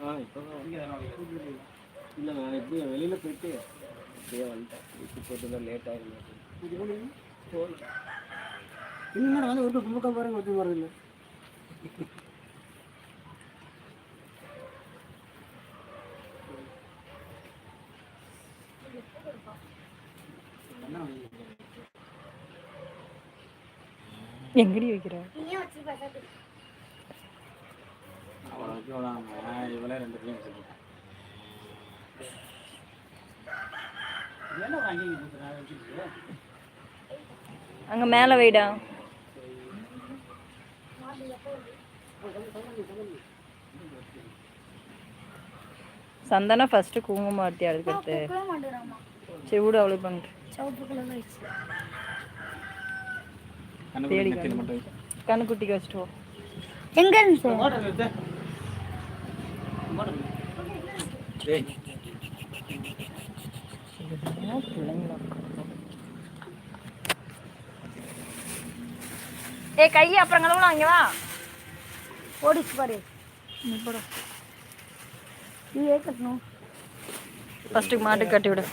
ஆ இப்போ இல்லை நான் எப்படி வெளியில் போயிட்டு அப்படியே வந்துட்டேன். வீட்டுக்கு போட்டு தான் லேட் ஆகிடும் இன்னும் வந்து ஒரு கும்பக்க பாருங்க ஒருத்தர் வரதில்லை எங்கடி வைக்கிற? வைக்க விடாம இவளே ரெண்டு பிள்ளைங்க வச்சுருக்கேன். அங்க மேல வைடா. சந்தனா ஃபர்ஸ்ட் குங்குமம் ஆர்த்தி அதுக்கடுத்து சரி விடு அவ்வளோ வை. கண்ணுக்குட்டிக்கு வச்சுட்டு எங்க இருந்து? ஏ கையை அப்புறம் கழுவலாம் அங்கே வா. ஓடிச்சு பாரு. நீ போட. நீ ஏற்கணும் ஃபர்ஸ்ட்டு மாட்டு கட்டி விடு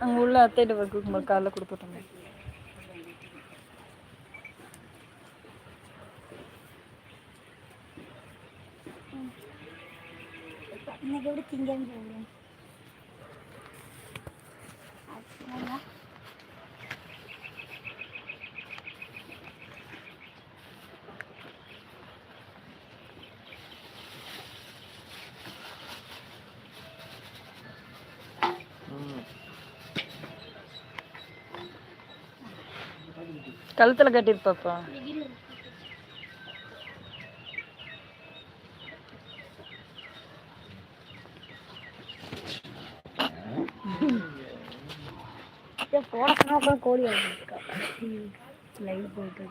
அங்கே உள்ள அத்தைகிட்ட போய் கொடுக்கும்போது காலைல கொடுத்துட்டோம் இன்னைக்கு எப்படி திங்கன்னு சொல்லுவேன் கழுத்தில் கட்டியிருப்பாப்பா போட அப்புறம் கோழி ஆகிருக்கா லைவ் போயிட்டு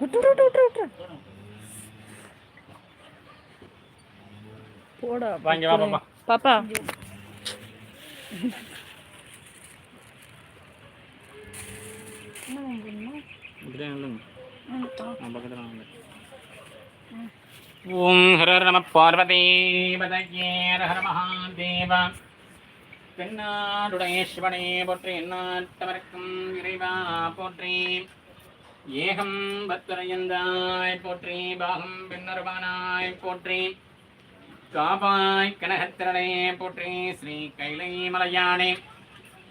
விட்டு விட்டு விட்டு விட்டு போடா வாங்க வா. பாப்பா. பாப்பா ஓம் ஹர ஹர நம பார்வதி பதயே ஹர ஹர மகாதேவ. தென்னாடுடைய சிவனே போற்றி எந்நாட்டவர்க்கும் இறைவா போற்றி. ஏகம் பத்துரையந்தாய் போற்றி பாகம் பின்னருவானாய் போற்றி. காபாய் கனகத்திரளையே போற்றி ஸ்ரீ கைலை மலையானே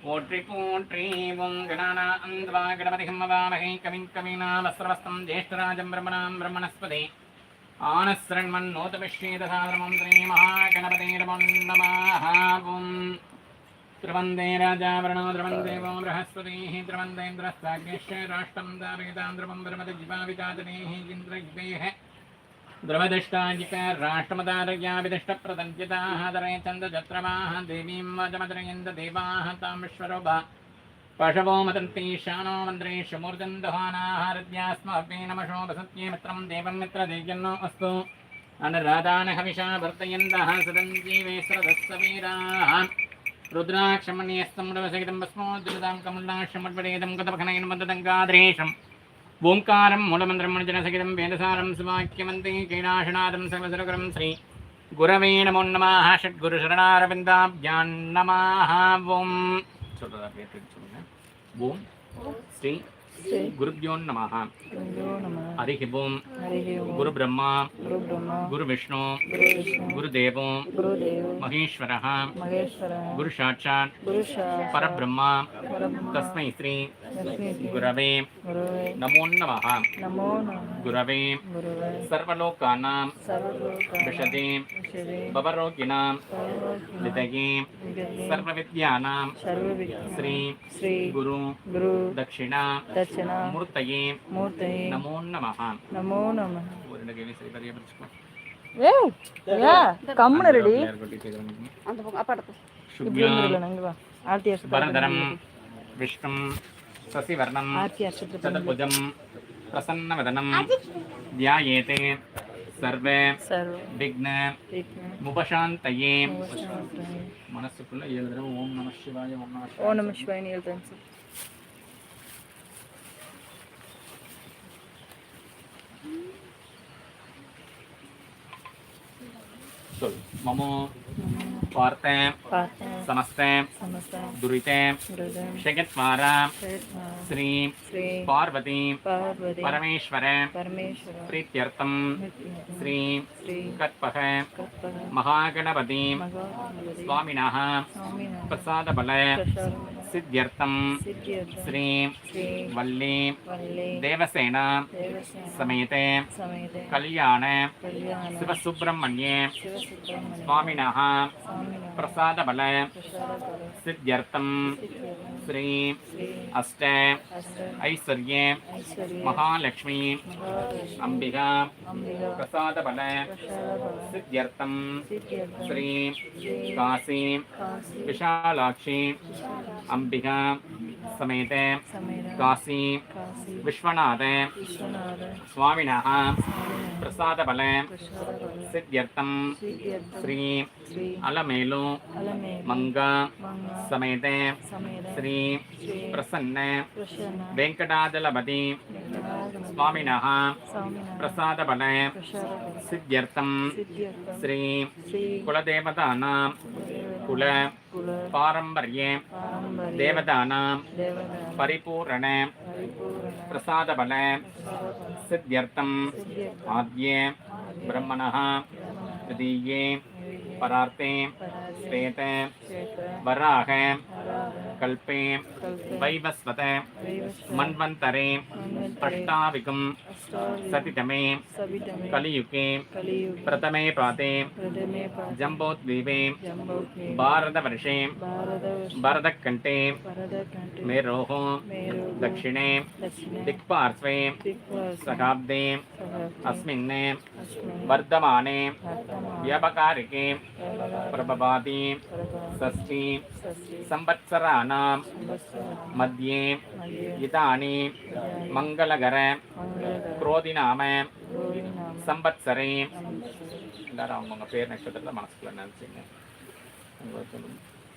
போற்றி போற்றி ஓம் கணானா அந்தவா கணபதிகம்மவாமகை கவிங் கவினாமஸ்ரவஸ்தம் ஜேஷ்டராஜம் பிரம்மணாம் பிரம்மணஸ்பதே. ஆனஸ்ரண்மன் நோதபிஷ்யேதாரமம் ஸ்ரீ மகாகணபதே நமோன்னமாஹாபும் திரவந்தே ராஜாவரணோ திரவந்தேவோ பிரகஸ்பதேः திரவந்தேந்திரஸ்தாக்யேஷ ராஷ்டம் தாரகிதாந்திரமம் பிரமத ஜிவாவிதாதனேः இந்திரயுதேः इन्द्रज्ञेः द्रवदष्टाजिक राष्ट्रमदारयाविदष्टप्रदन्त्यताः दरे चन्दजत्रमाः देवीं वजमद्रयन्द देवाः तां विश्वरोभा पशवो मदन्ति शानो मन्द्रेषु मूर्धन्दहानाहारद्यास्मभ्ये नमशो वसत्ये मित्रं देवं मित्रदेजन्नो अस्तु अनुराधानहविषा वर्तयन्तः सदञ्जीवेश्वरदस्सवीराः रुद्राक्षमण्यस्तमुडवसहितं भस्मोद्रुतां कमलाक्षमड्वडेदं गतपखनयन् मन्ददङ्गाद्रेशम् ஓங்காரம் மூலமந்திரம் மனுஜனசகிதம் வேதசாரம் சுவாக்கியமந்தி கைலாஷநாதம் சர்வசுரகுரம் ஸ்ரீ குரவே நமோ நமாக ஷட்குரு சரணாரவிந்தாப்யான் நமாக ஓம். சொல்கிறதா பேர் சொல்லுங்கள் ஓம் ஸ்ரீ குருப்யோன் நமஹ. ஹரிஹி ஓம் குரு பிரம்மா குரு விஷ்ணு குருதேவோம் மகேஸ்வர. குரு சாட்சாத் பரபிரம்மா. தஸ்மை ஸ்ரீ. குரவே. நமோ நமஹ. गुरवे குருவே सर्वलोकानां சர்வலோக विशदे விஷதே भवरोगिणां சர்வலோக विदये விகதே सर्वविद्यानां சர்வவிக்ன श्री ஸ்ரீ गुरु குரு दक्षिणा தட்சிணா मूर्तये மூர்த்தயே नमो नमः நமோ நம ஒரு நகையை சரி பெரிய பிடிச்சுக்கோ ஏய் ஏ கம்முனு ரெடி அந்த பக்கம் அப்பா அடுத்து இப்படி शुभ्यां இருந்துடல நாங்க வா ஆர்த்தி அர்ச்சத்தை वरदरं विष्णुं शशिवर्णं ஆர்த்தி அர்ச்சத்தை शतभुजं प्रसन्नवदनं ध्यायेते सर्वे சர்வ विघ्न விக்ன मुपशान्तये மோசனாய. மனசுக்குள்ள ஏழு தடவை ஓம் நம சிவாய ஓம் நம ஓ நம சிவாய ஏழு டைம்ஸ் சொல் மமோ వార్తాం సమస్తాం దురితాం జగత్మారాం శ్రీం పార్వతీం పరమేశ్వరం ప్రీత్యర్థం శ్రీం కత్పహ మహాగణపతిం స్వామిన ప్రసాదబల సిద్ధ్యర్థం శ్రీం వల్లీం దేవసేనా समेते कल्याणे स्वामीन स्वामिनः प्रसादबल सिद्ध्यर्थम श्री अष्ट ऐश्वर्य महालक्ष्मी अम्बिका प्रसादबल सिद्ध्यर्थम श्री काशी विशालाक्षी अंबिका समेते काशी विश्वनाथ स्वामीन प्रसाद बल सिद्ध श्री अलमेलु मंग समेते श्री प्रसन्ने स्वामीन प्रसाद बल सिद्ध श्री कुलदेवता कुल पारंपर्य देवतानां परिपूरण प्रसादबल सिद्ध्यर्थ आद्य ब्रह्मण तृतीय परार्थे श्वेत वराह कल्पे वैवस्वते मन्वन्तरे अष्टाविकं सतितमे कलियुगे प्रथमे पाते जम्बोद्वीपे भारतवर्षे भरतकण्ठे मेरोः दक्षिणे दिक्पार्श्वे सहाब्दे शताब्दे சகாப்தி अस्मिन् அஸ்மின் वर्धमाने வர்த்தமான व्यापकारिके प्रभवाति षष्ठी संवत्सराणां मध्ये इदानी मङ्गलकर क्रोधिनाम संवत्सरे எல்லாரும் அவங்கவுங்க பேர் நட்சத்திரத்தில் மனசுக்குள்ள நினைச்சுங்க உங்களுக்கு சொல்லுங்க.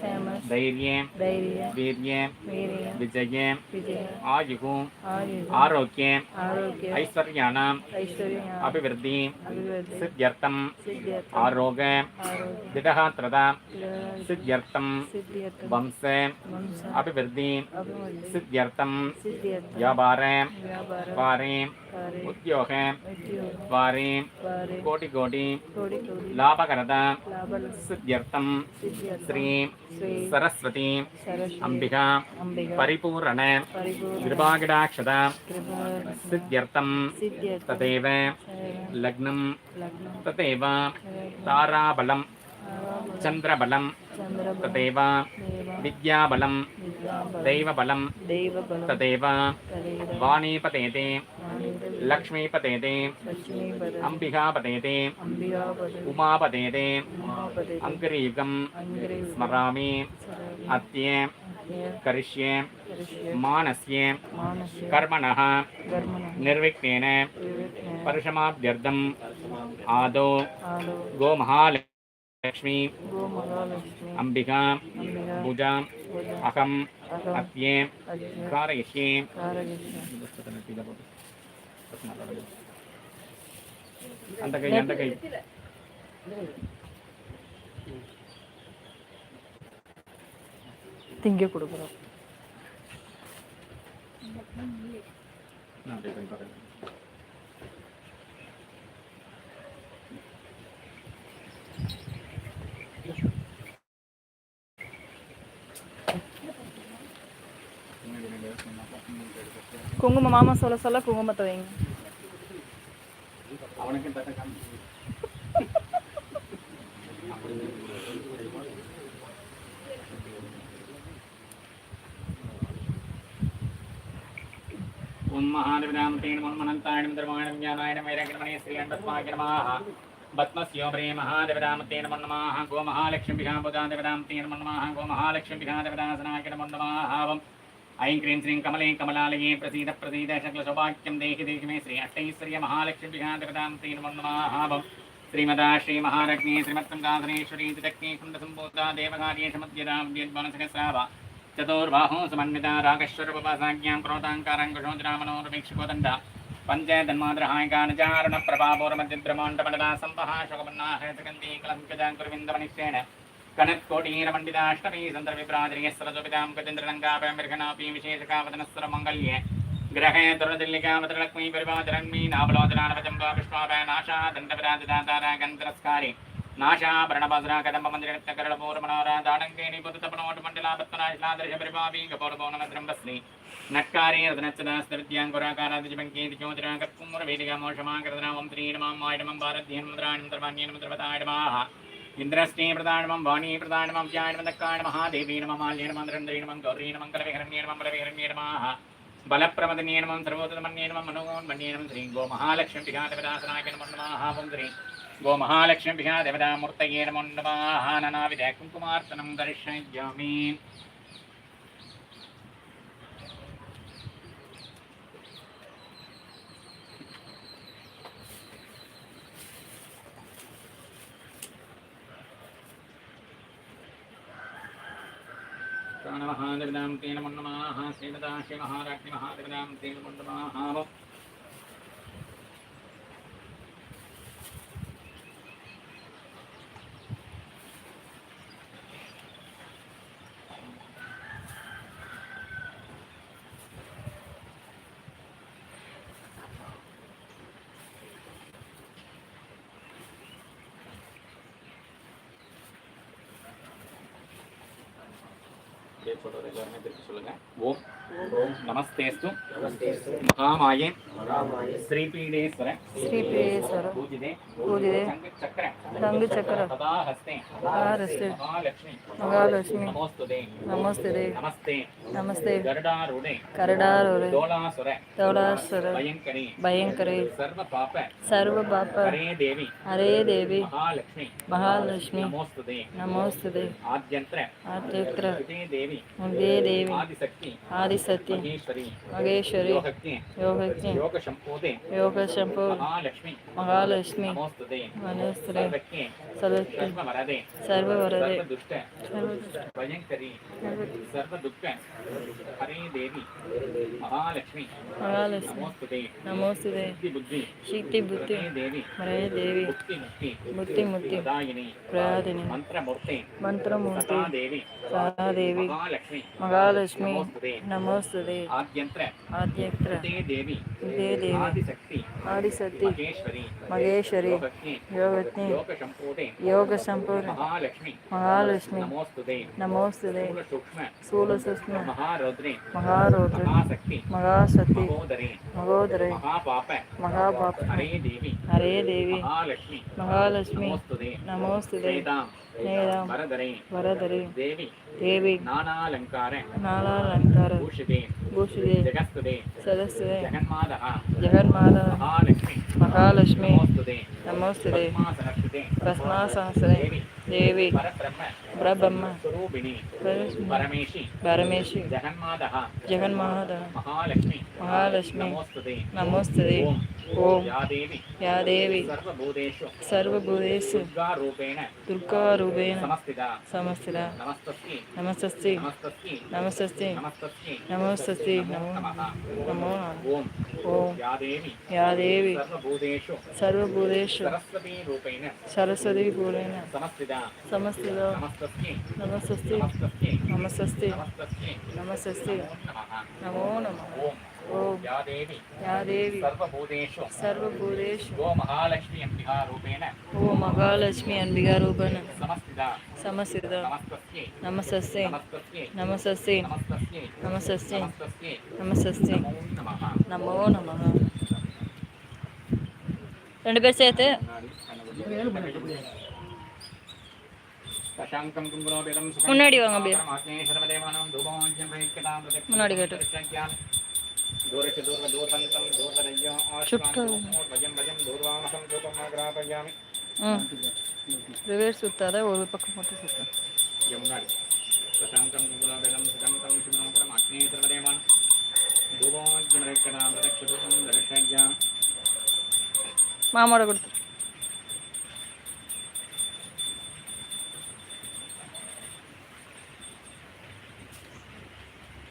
ஃபேமஸ் தைரியம் தைரியம் வீரியம் வீரியம் விஜயம் விஜயம் ஆயுகும் ஆயுகும் ஆரோக்கியம் ஆரோக்கியம் ஐஸ்வர்யானாம் ஐஸ்வர்யானாம் அபிவிருத்தி அபிவிருத்தி சித்யர்த்தம் சித்யர்த்தம் ஆரோக திடகாத்ரதா சித்யர்த்தம் சித்யர்த்தம் வம்ச வம்ச அபிவிருத்தி அபிவிருத்தி சித்யர்த்தம் சித்யர்த்தம் வியாபார வியாபார வாரேம் உத்தியோக வாரேம் கோடி கோடி லாபகரதா சித்யர்த்தம் ஸ்ரீ சரஸ்வதி அம்பிகா பரிபூரண கிருபாகிடாட்சத சித்தியர்த்தம் ததேவ லக்னம் ததேவ தாராபலம் சந்திரபலம் ததேவ வித்யாபலம் தெய்வபலம் ததேவ வாணிபதேதே लक्ष्मी पतेते अंबिका पतेते उमा पतेते अंकरीकम स्मरामि अत्ये करिष्ये मानस्ये कर्मणः निर्विघ्नेन आदो आदौ गोमहालक्ष्मी अंबिका भुजा अहम अत्ये कारयिष्ये। அந்த கை அந்த கை திங்க கொடுக்குறோம். நான் அப்படியே கை பார்க்கறேன். குங்குமம் மாமா சொல்ல சொல்ல குங்குமத்தை வைங்க. அவனுக்கு தட்ட காமி. ओम महादेवनामतेन मनमनन्तायनं धर्माणं ज्ञानायनं वैराग्यमणे श्रीअण्डस्माय नमः पद्मस्योभरे महादेवनामतेन नमः गो महालक्ष्मीभिः बुधादेवनामतेन नमः गो महालक्ष्मीभिः देवदासनाय नमो नमः ऐं क्रीं श्रीं कमले कमलालये प्रसीद प्रसीद शकलसौभाग्यं देहि देहि मे श्री अष्टैश्वर्य महालक्ष्मीभिः देवदामतेन नमो नमः श्रीमदा श्रीमहारज्ञे श्रीमत्सङ्गाधनेश्वरी दक्षिणे कुण्डसम्भूता देवकार्ये समद्यदां चतुर्बाहो समन्विता रागश्वरपसाज्ञां क्रोधाङ्काराङ्कुशोद्रामनोरवीक्षकोदण्ड पञ्चतन्माद्रहायकानचारणप्रभापोरमध्यब्रह्माण्डमण्डला सम्पः शोकपन्नाहयतगन्धी कलङ्कजाङ्कुरविन्दमनिश्चेन कनत्कोटीरमण्डिताष्टमी सन्दर्भिप्राजरीयः सरसोपितां गजेन्द्रलङ्कापयमृघनापि विशेषकावदनस्वरमङ्गल्ये ग्रहे दुरदिल्लिकावतरलक्ष्मी परिवाचरन्मी नाबलोचनानवचम्बा पुष्पाभयनाशा दण्डविराजदातारा गन्धरस्कारि नाशाभरणभद्रा कदम्बमन्दिरकरळपूर्वमनोरा दाडङ्केनि पुततपनोटमण्डलापत्मनाशिलादर्श परिभावी कपोरपौर्णमद्रम्बस्नि नक्कारे रत्नच्चदास्तविद्याङ्कुराकारादिजपङ्केति ज्योतिरा कर्पूरवेदिकामोषमाकृतनामं त्रीणमां ఇంద్రస్నే ప్రధానమం వాణీ ప్రధానమం ధ్యానమదక్కాణ మహాదేవీ నమ మాల్యే నమ రంధ్రీ నమం గౌరీ నమం కలవిహరణ్యే నమం బలవిహరణ్యే నమ బలప్రమదనే నమం సర్వోత్తమన్యే నమం మనోన్మన్యే నమం శ్రీ గో మహాలక్ష్మి పిహా దేవదాసనాయ నమో నమః శ్రీమదాం తేనమండమాహ శ్రీమదా శివహారాక్షి మహాగదాం తేనమండమాహ அப்படியே photo எல்லாருமே திருப்பி சொல்லுங்க ஓம். நமஸ்தேஸ்து. மகாமாயே ஸ்ரீபீடேஸ்வர ஸ்ரீபிரேஸ்வர பூஜிதே. பூஜிதே. சங்க சக்கர சங்கு சக்கர ததா ஹஸ்தே மகாலட்சுமி. மகாலட்சுமி. நமோஸ்துதே. நமஸ்தே நமஸ்தே நமஸ்தே. கருடாரூடே கரடாரூரே தோளாசுர. தௌலாசுர பயங்கரி. பயங்கரே. சர்வ பாப சர்வ பாப்ப ஹரே தேவி. ஹரே தேவி. மகாலட்சுமி. மகாலட்சுமி. நமோஸ்துதே. நமோஸ்துதே. ஆத்யந்திர. ஆத்யக்ர ஹிதே தேவி. உதே தேவி. మహాలక్ష్మి నమోస్తుదే శక్తి బుద్ధి మరే దేవి ముక్తి ముక్తి ప్రయాదిని మంత్రమూర్తి సదాదేవి మహాలక్ష్మి నమోస్తుదే ఆద్యంత్ర దేవి ఆదిశక్తి మహేశ్వరి యోగజ్ఞి యోగ సంపూర్ణ మహాలక్ష్మి నమోస్తుదే స్థూల సూక్ష్మ மகாரௌத்ரி மகாசக்தி மகாசக்தி மகோதரி மகாபாப ஹரே தேவி மகாலட்சுமி நமோஸ்துதே நேதாம் வரதரி தேவி நானாலங்கார நாலாலங்கார பூஷிதே பூஷிதே ஜகஸ்துதே சதஸ்துதே ஜெகன்மாதா ஜெகன்மாதா மகாலட்சுமி மகாலட்சுமி நமோஸ்துதே பத்மாசனஸ்துதே பத்மாசனஸ்துதே தேவி பரபிரம்ம పరబ్రహ్మ పరమేశి. జగన్మాద మహాలక్ష్మి. నమోస్తుదే ఓం. యాదేవి. నమస్తి నమస్తి నమస్తి నమో నమ ఓం యాదేవి సర్వభూతేషు ఓ మహాలక్ష్మి అంబికా రూపేణ సమస్తిద నమస్తి నమస్తి నమస్తి నమస్తి నమో నమ రెండు పేరు చేతే முன்னாடி வாங்க அப்படியே. முன்னாடி கேட்டு. ரிவேர்ஸ் சுத்தாத ஒரு பக்கம் மட்டும் சுத்த. இங்க முன்னாடி சசாங்கம் குங்குமோபிதம் சுகம் சுமனோபரம் ஆத்மே சர்வதேவானம் தூபோஜ்யம் பிரதக்ஷம் பிரத்யக்ஞான் மாமாவோட கொடுத்து.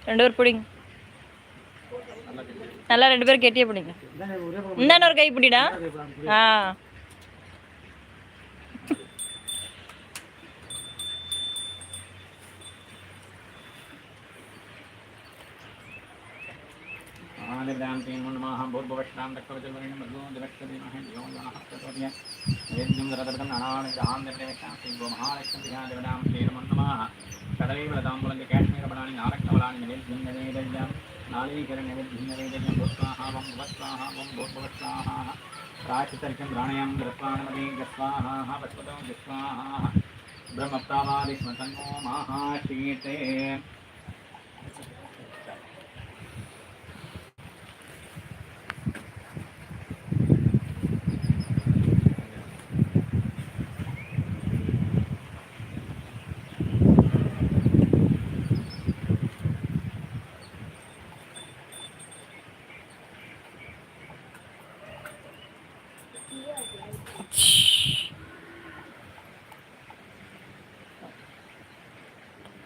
ரெண்டு பேர் பிடிங்க. நல்லா ரெண்டு பேரும் கெட்டியே பிடிங்க. இந்தான ஒரு கை பிடிடா? ஆ. ஆனந்தாந்தீன் முன்னமாகம் பூர்வவஷ்டாம் தக்கவச்சல் வரிணம் மதுவும் தினக்கதி மகன் யோகம் ஹஸ்தோதியம் சேத்யம் தரதர்த்தம் அனானந்த ஆந்தரே சாந்தி கோ மகாலட்சுமி தியா தேவதாம் ஸ்ரீரமந்தமாக கடலைவலதாம் புலங்க காஷ்மீரபடானி நாரக்கவலானி நிவேத்யம் நிவேதயம் நாளீகர நிவேத்யம் நிவேதயம் கோஸ்வாஹாவம் உபஸ்வாஹாவம் கோபவஸ்வாஹாஹ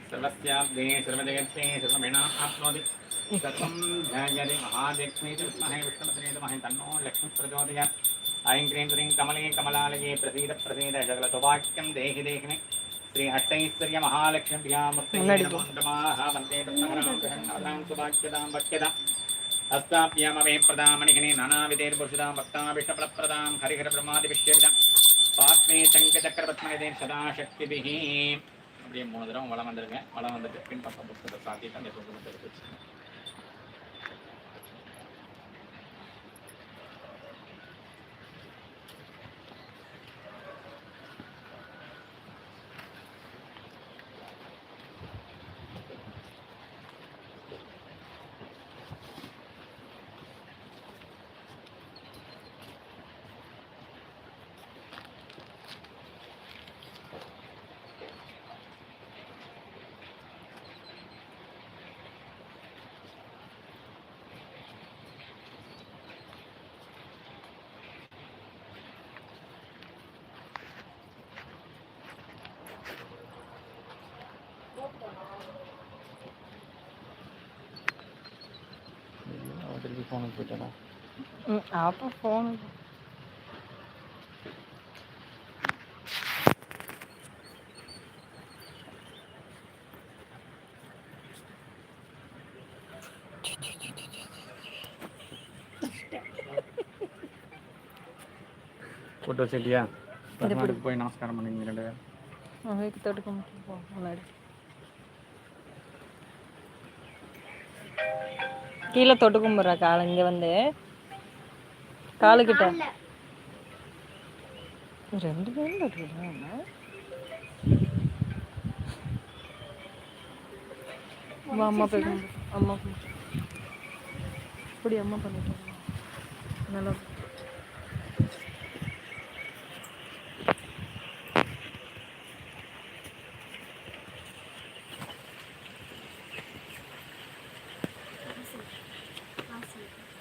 सर्वस्याब्दे सर्वजगत्ते सर्वमेणा आप्नोति। सर्वं ध्यायते महालक्ष्मी च विद्महे विष्णुपत्ने धीमहि तन्नो लक्ष्मी प्रचोदयात् ऐं क्रीं क्रीं कमले कमलालये प्रसीद देहि देहिने। श्री. नमाः वंदे सुभाग्यतां हस्ताभ्यामवे प्रदामणिघ्ने नानाविधैर्भूषितां भक्ताभिष्टफलप्रदां हरिहरब्रह्मादिविश्वविदां பாஸ்மே சங்க சக்கரபத்மகதே சதா சக்திபிஹ அப்படியே மூணு தடவை வளம் வந்திருக்கேன் வளம் வந்துட்டு பின்பக்கம் புத்தகத்தை சாத்திட்டு அந்த புத்தகத்தை எடுத்து வச்சுக்கேன் திருப்பி ஃபோனுக்கு போயிட்டா ம் அப்போ ஃபோன் போட்டு வச்சுட்டியா? பெருமாளுக்கு போய் நமஸ்காரம் பண்ணிங்க ரெண்டு பேரும். அதுக்கு தொட்டுக்க போ முன்னாடி கீழே தொட்டு கும்பிட்றா காலை இங்கே வந்து. காலுக்கிட்ட. ரெண்டு பேரும் தொட்டுக்கிட்டாங்க அம்மா போய். அம்மா. இப்படி அம்மா பண்ணிட்டாங்க நல்லா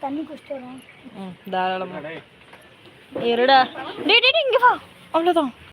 தண்ணி குடிச்சிட்டு வரோம் ம் தாராளமாக இருடா. டேய் டேய், இங்க வா. அவ்வளோதான்